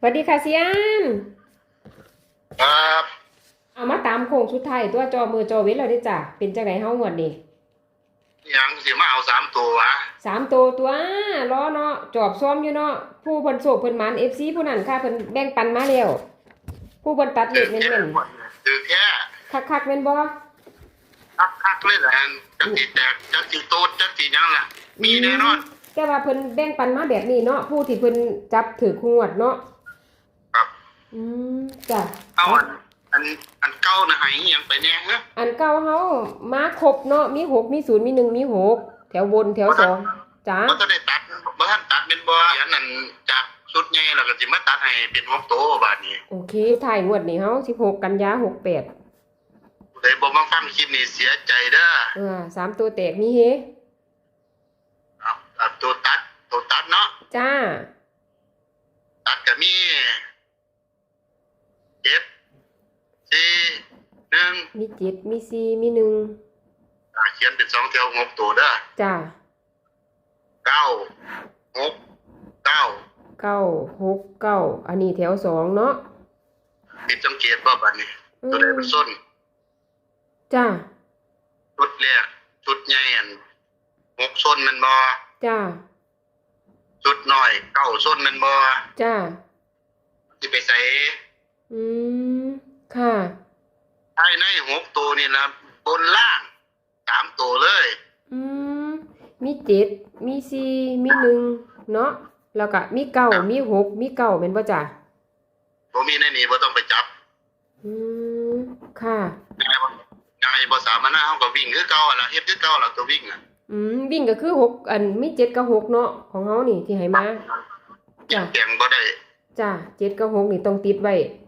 สวัสดีค่ะเซียนครับเอามาตามโค้งสุดท้ายตัวจอมือจอเว้นเราได้อจ้ะเป็นจังไดเฮาหมดนี่ยังสิมาเอาสามตัววะสามตัวตัวล้อเนาะจอบซ้อมอยู่เนาะผู้เพิ่นโศกเพิ่นหมาน FC ผู้นั้นค่ะเพิ่นแบ่งปันมาแล้วผู้เพิ่นตัดเลขแม่นคือแค่ๆคักๆแม่นบ่คักคักๆเลยแหละจักสีแตกจักสีโตดจักสียังล่ะ มีแน่นอนแต่ว่าเพิ่นแบ่งปันมาแบบนี้เนาะผู้ที่เพิ่นจับถือขวดเนาะครับ อืมจ้ะเอาอันอันอันเก้านะหายยังไปเนี่ยฮะอันเก่าเฮามาครบเนาะมีหกมีศูนย์มีหนึ่งมีหกแถวบนแถวสองจ้าบ่ทันได้ตัดบ่ทันตัดเป็นบ่อันนั้นจากชุดใหญ่แล้วก็สิมาตัดให้เป็นหกโตบาดนี้โอเคถ่ายงวดนี้เฮา16กันยา68ผู้ใดบ่มาฟังคลิปนี้เสียใจเด้อเออสามตัวแตกมีเฮเอาเอาตัวตัดตัวตัดเนาะจ้า ตัดก็มีเจ็ด สี่หนึ่งมีเจ็ดมีสี่มีหนึ่งอ่าเขียนเป็นสองแถวหกตัวเด้อจ้าเก้าหกเก้าเก้าหกเก้าอันนี้แถวสองเนาะผิดสังเกตว่าบัดนี้ อืตัวใดมเป็นส้นจ้าชุดแรกชุดใหญ่อันหกส้นแมันบ่จ้าชุดน้อยเก้าส้นแมันบ่จ้าสิไปใส่อืม ค่ะภายในหกตัวนี่นะบนล่างสามตัวเลย อืมมีเจ็ดมีสี่มีหนึ่งเนาะแล้วก็มีเก้ามีหกมีเก้าเป็นป่ะจ้าบ่มีในนี้บ่ต้องไปจับ อืมค่ะง่ายบ่ง่ายบ่สามารถนะเฮาก็วิ่งคือเก่าอะล่ะเฮ็ดคือเก่าล่ะตัววิ่งอะ อืมวิ่งก็คือหกอันมีเจ็ดกับหกเนาะของเฮานี่ที่ให้มาจ้ะแข่งบ่ได้จ้าเจ็ดกับหกนี่ต้องติดไว้อ่าเฮาก็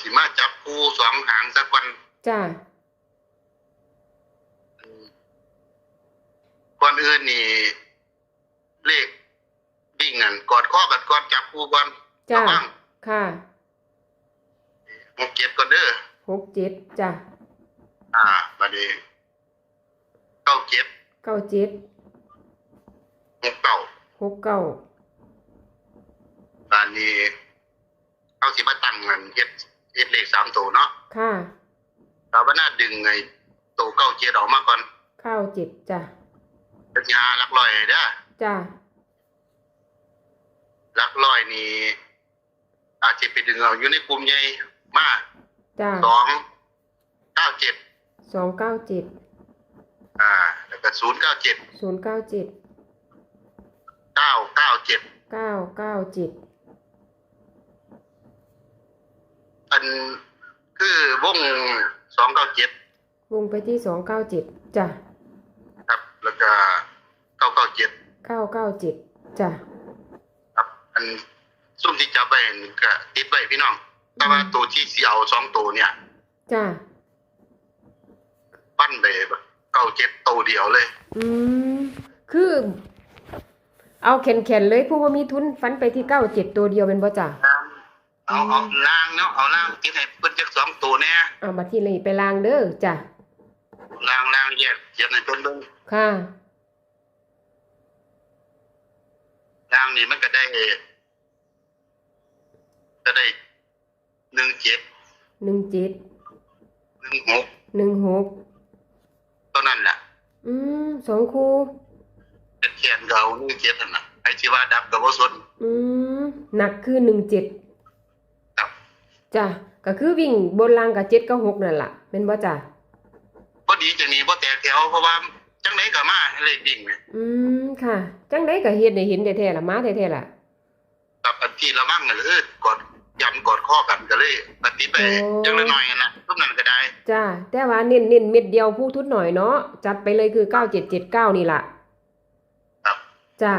สิมาจับคู่สองหางสักวันจ้าก่อนอื่นนี่เลขวิ่งนั่นกอดข้อกันก่อนจับคู่ก่อนจ้าระวังค่ะหกเจ็ดก่อนเด้อหกเจ็ดจ้าอ่าบัดนี้เก้าเจ็ดเก้าเจ็ดหกเก้าหกเก้าบัดนี้เอาสิมาตั้งเงินเฮ็ด เฮ็ดเลขสามตัวเนาะค่ะเราว่าน่าดึงไอ้ตัวเก้าเจ็ดออกมาก่อนเก้าเจ็ดจ้าเป็นยาหลักร้อยเด้อจ้าหลักร้อยนี่ อาจจะไปดึงเอาอยู่ในกลุ่มใหญ่มากจ้าสองเก้าเจ็ดสองเก้าเจ็ดอ่า แล้วก็ศูนย์เก้าเจ็ดศูนย์เก้าเจ็ดเก้าเก้าเจ็ดเก้าเก้าเจ็ด อั นคือวงสองเก้าเจ็ดวงไปที่สองเก้าเจ็ดจ้าครับ แล้วก็เก้าเก้าเจ็ดเก้าเก้าเจ็ดจ้าครับอันซุ่มที่จับไปก็ติดไว้พี่น้อง แต่ว่าตัวที่สีเอาสองตัวเนี่ยจ้าปั้นไปเก้าเจ็ดตัวเดียวเลย อืมคือ เอาแขนแขนๆเลยผู้ว่ามีทุนฟันไปที่เก้าเจ็ดตัวเดียวเป็นบ่จ้า เอาเอาล่างเนาะเอาล่างติดให้เพิ่นจักสองตัวเนี่ยเอามาที่เลยไปลางเด้อจ้าล่างล่างแยกเขียนให้เพิ่นเบิ่งค่ะล่างนี่มันก็ได้ก็ได้หนึ่งเจ็ดหนึ่งเจ็ดหนึ่งหกหนึ่งหกเท่านั้นแหละอืมสองคู่เป็นแขนเก่าหนึ่งเจ็ดนั่นน่ะไอ้ที่ว่าดับกับว่าสนอืมหนักคือหนึ่งเจ็ดครับ จ้ะก็คือวิ่งบนรางกับเจ็ดกับหกนั่นล่ะเป็นบ่จ้ะพอดีจะหนีบ่แตกแถวเพราะว่าจังไหนก็มาเลขดิ่งเนี่ยอืมค่ะ จังไดก็เฮ็ดได้เห็นแท้ๆล่ะมาแท้ๆล่ะกับอันที่ระวังน่ะเออกอดยันกอดข้อกันก็เลยปฏิไปโอ้จังละหน่อยนั่นน่ะทุกนั้นก็ได้จ้ะแต่ว่าเน้นเน้นเม็ดเดียวผู้ทุนหน่อยเนาะจัดไปเลยคือ9779นี่ล่ะครับจ้ะ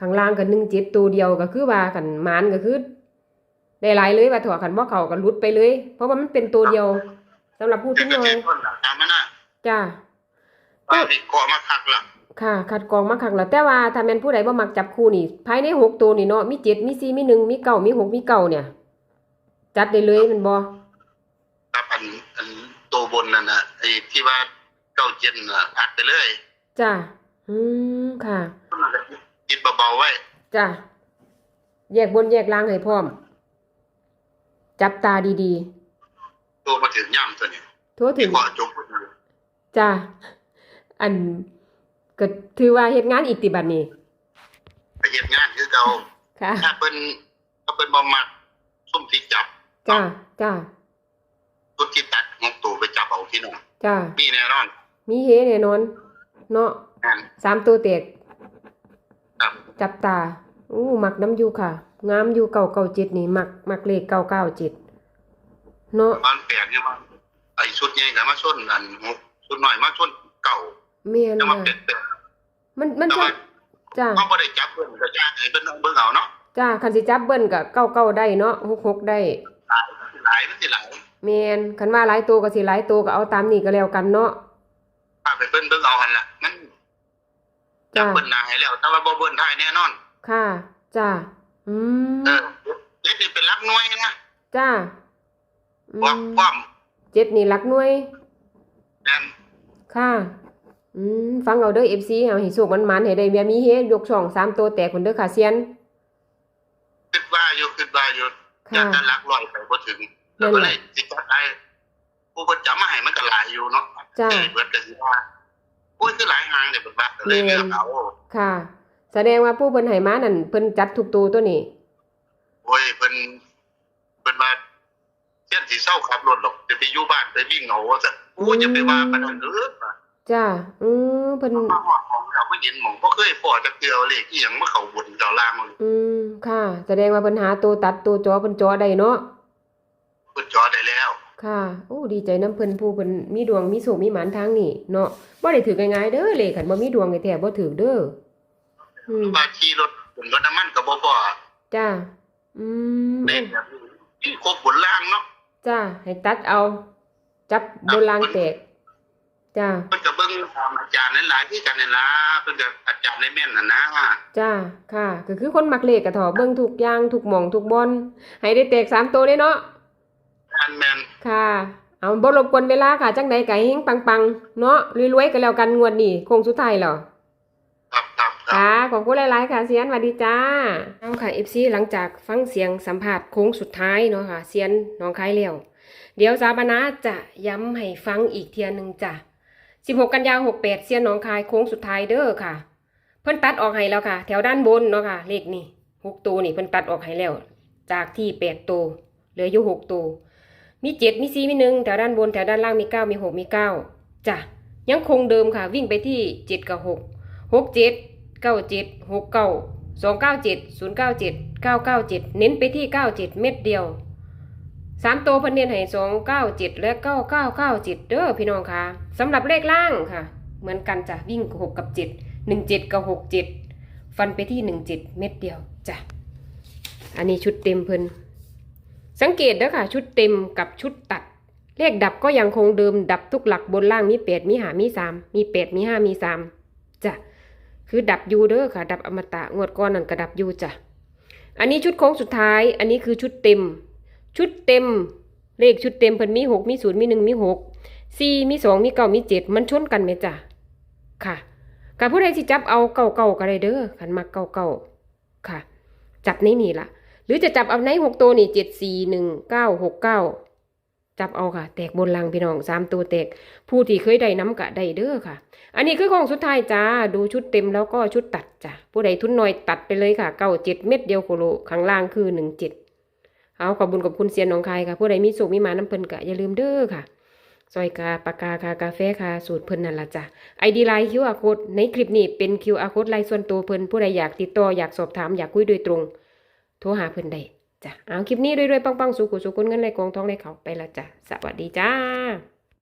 ข้างล่างก็17ตัวเดียวก็คือว่ากันหมานก็คือ ได้หลายเลยว่าถั่วคันบ่เข้าก็หลุดไปเลย เพราะว่ามันเป็นตัวเดียวสำหรับผู้เจ็ทุดนก็หน่อเจ็ยดคนละตามนั้นน่ะจ้ะว่าวิเคราะห์มาคักละค่ะคัดกรองมาคักแล้วแต่ว่าถ้าแม่นผู้ใดบ่มักจับคู่นี่ ภายในหกตัวนี่เนาะมีเจ็ดมีสี่มีหนึ่งมีเก้ามีหกมีเก้าเนี่ย จัดได้เลยแมันบ่ครับอันอันตัวบนนั่นน่ะไอ้ที่ว่าเก้าเจ็ดน่ะอัดไปเลยจ้ะอืมค่ะคิดเบาๆไว้จ้ะแยกบนแยกล่างให้พร้อม จับตาดีตัวมาถึงย่ำตัวนี้ๆโทษถึที่งขอจบพูดเลยจ้าอันก็ถือว่าเฮ็ดงานอีกติบัดนี้ไปเฮ็ดงานคือเก่าค่ะถ้าเพิ่นถ้าเพิ่นบ่มักซุ่มที่จับจ้าจ้าชุดที่ตัดหกตัวไปจับเอาพี่น้องจ้ามีแน่นอน มีเฮแน่นอน เนาะงานสามตัวแตกครับจับตา อู้มักน้ำอยู่ค่ะ งามอยู่เก่าเก่าเจ็ดนี่มักมักเลขเก่าเก้าเจ็ดเนาะมันแปลกนี่ว่าไอ้ชุดใหญ่ก็มาชนอันหกชุดน้อยมาชนเก่าเมียนจะมาค่ะเปลี่ยนแปลงมันมันแต่จะว่าจ้าเขาบ่ได้จับเพิ่นก็ยากให้เพิ่นเอาเบิ่งเอาเนาะจ้าคันสิจับเบิ้นก็เก้าเก้าได้เนาะหกหกได้หลายมันสิหลายมันสิหลายเมียนคันว่าหลายตัวก็สิหลายตัวก็เอาตามนี้ก็แล้วกันเนาะถ้าไปเพิ่นเบิ่งเอาหั่นล่ะมันจัจ้าบเบิ่นหน้าให้แล้วแต่ว่าบ่เบิ่นท้ายแน่นอน ค่ะ จ้าอืมเออเด็ดนี่เป็นหลักหน่วยนะจ้าอืว่ามความเจ็ดนี่หลักหน่วย แม่นค่ะ อืม ฟังเอาเด้อ FC เอาให้สุกมันมันๆให้ได้เมียมีเฮยกช่องสามตัวแตกคนเด้อค่ะเซียน คิดว่าอยู่คิดว่าอยู่อยาค่ะ กจะหลักร้อยไปบ่ถึง แล้วก็เลยสิจัดได้ผู้เพิ่นจำมาให้มันก็หลายอยู่เนาะจ้า เอ้ยเบิดก็สิว่าโอ้ยคือหลายหางเด้เพิ่นว่าก็เลยเลือกเอา ค่ะ แสดงว่าผู้เพิ่นให้มานั่นเพิ่นจัดทุกตัวตัวนี้โอ้ยเพิ่นเพิ่นมาเสียนสิเศร้าขับรถหรอกจะไปอยู่บ้านไปวิ่งเอาว่าซั่นโอ้ยจะไปว่าปานนั้นเด้อจ้าอืมเพิ่นมาฮอดของเราบ่เห็นหม่องบ่เคยพอจักเทื่อเลขอีหยังมาเข้าบนเจ้าล่างเลยอืมค่ะ แสดงว่าเพิ่นหาตัวตัดตัวจอเพิ่นจอได้เนาะเพิ่นจอได้แล้ว ค่ะโอ้ดีใจน้ำเพิ่นผู้เพิ่นมีดวงมีโชคมีหมานทางนี้เนาะบ่ได้ถือง่ายๆเด้อเลขคันบ่มีดวงแท้ๆบ่ถือเด้ออืม ว่าขี่รถบนรถน้ำมันก็บ่พอจ้าอืมเลขแบบนี้มีครบบนล่างเนาะจ้าให้ตัดเอา จับบนรางแตกจ้าเพิ่นก็เบิ่งตามอาจารย์หลายๆคือกันนั่นล่ะเพิ่นก็อาจารย์ในแม่นน่ะนะจ้าค่ะ ก็คือคนมักเลขกะเถอเบิ่งทุกอย่างทุกหม่องทุกบอนให้ได้แตกสามตัวได้เนาะอันแม่นค่ะ เอาบ่รบกวนเวลาค่ะ จังใดก็ให้เฮงปังๆ เนาะรวยๆก็แล้วกันงวดนี้โค้งสุดท้ายแล้ว ครับครับครับ ค่ะ ขอบคุณหลาย ๆ ค่ะเซียนสวัสดีจ้าเอาค่ะ FC หลังจากฟังเสียงสัมภาษณ์โค้งสุดท้ายเนาะค่ะเซียนน้องคายเลี้ยวเดี๋ยวสาบานาจะย้ำให้ฟังอีกเทียหนึ่งจ้ะ16 กันยา68เซียนหนองคายโค้งสุดท้ายเด้อค่ะ เพิ่นตัดออกให้แล้วค่ะ แถวด้านบนเนาะค่ะเลขนี่6ตัวนี่เพิ่นตัดออกให้แล้ว จากที่8ตัวเหลืออยู่6ตัวมี7มี4มี1แถวด้านบนแถวด้านล่างมี9มี6มี9จ้ะยังคงเดิมค่ะ วิ่งไปที่ 7 กับ 6 6 7 9 7 6 9 2 9 7 0 9 7 9 9 7เก้าเจ็ดศูนย์เก้าเจ็ดเก้าเก้าเจ็ดเน้นไปที่9 7เจ็ดเม็ดเดียวสามตัวพันเนียนให้สองเก้าเจ็ดและเก้าเก้าเก้าเจ็ดเด้อพี่น้องค่ะสำหรับเลขล่างค่ะ เหมือนกันจ้ะวิ่งหกกับเจ็ดหนึ่งเจ็ดกับหกเจ็ดฟันไปที่หนึ่งเจ็ดเม็ดเดียวจ้ะอันนี้ชุดเต็มเพิ่นสังเกตเด้อค่ะ ชุดเต็มกับชุดตัด เลขดับก็ยังคงเดิมดับทุกหลักบนล่างมีแปดมีหามีสามมีแปดมีห้ามีสาม คือดับยูเด้อค่ะ ดับอมตะงวดก้อนนั่นก็ดับยูจ้ะอันนี้ชุดโค้งสุดท้าย อันนี้คือชุดเต็ม ชุดเต็ม เลขชุดเต็มเพิ่นมีหกมีศูนย์มีหนึ่งมีหกสี่มีสองมีเก้ามีเจ็ดมันชนกันไหมจ้ะค่ะกับผู้ใดที่จับเอาเก่าเก่าก็ได้เด้อขันมาเก่าเก่าค่ะ จับในนี่ละหรือจะจับเอาในหกตัวนี่เจ็ดสี่หนึ่งเก้าหกเก้า จับเอาค่ะ แตกบนลังพี่น้องสามตัวแตก ผู้ที่เคยได้น้ำกะได้เด้อค่ะ อันนี้คือของสุดท้ายจ้า ดูชุดเต็มแล้วก็ชุดตัดจ้ะ ผู้ใดทุนน้อยตัดไปเลยค่ะ เก้าเจ็ดเม็ดเดียวโคโลข้างล่างคือหนึ่งเจ็ดเอาขอบบุญขอบคุณเซียนหนองคายค่ะ ผู้ใดมีสุขมีมาน้ำเพิ่นกะอย่าลืมเด้อค่ะซอยกาปากกาคากาแฟค่ะสูตรเพิ่นนั่นละจ้ะไอดีไลน์ QR code ในคลิปนี้เป็น QR code ไลน์ส่วนตัวเพิ่นผู้ใดอยากติดต่ออยากสอบถามอยากคุยโดยตรง โทรหาเพิ่นได้ จ้ะเอาคลิปนี้รวยๆปังๆสุขุสุขุนเงินไหลกองทองไหลเขาไปละจ้ะสวัสดีจ้า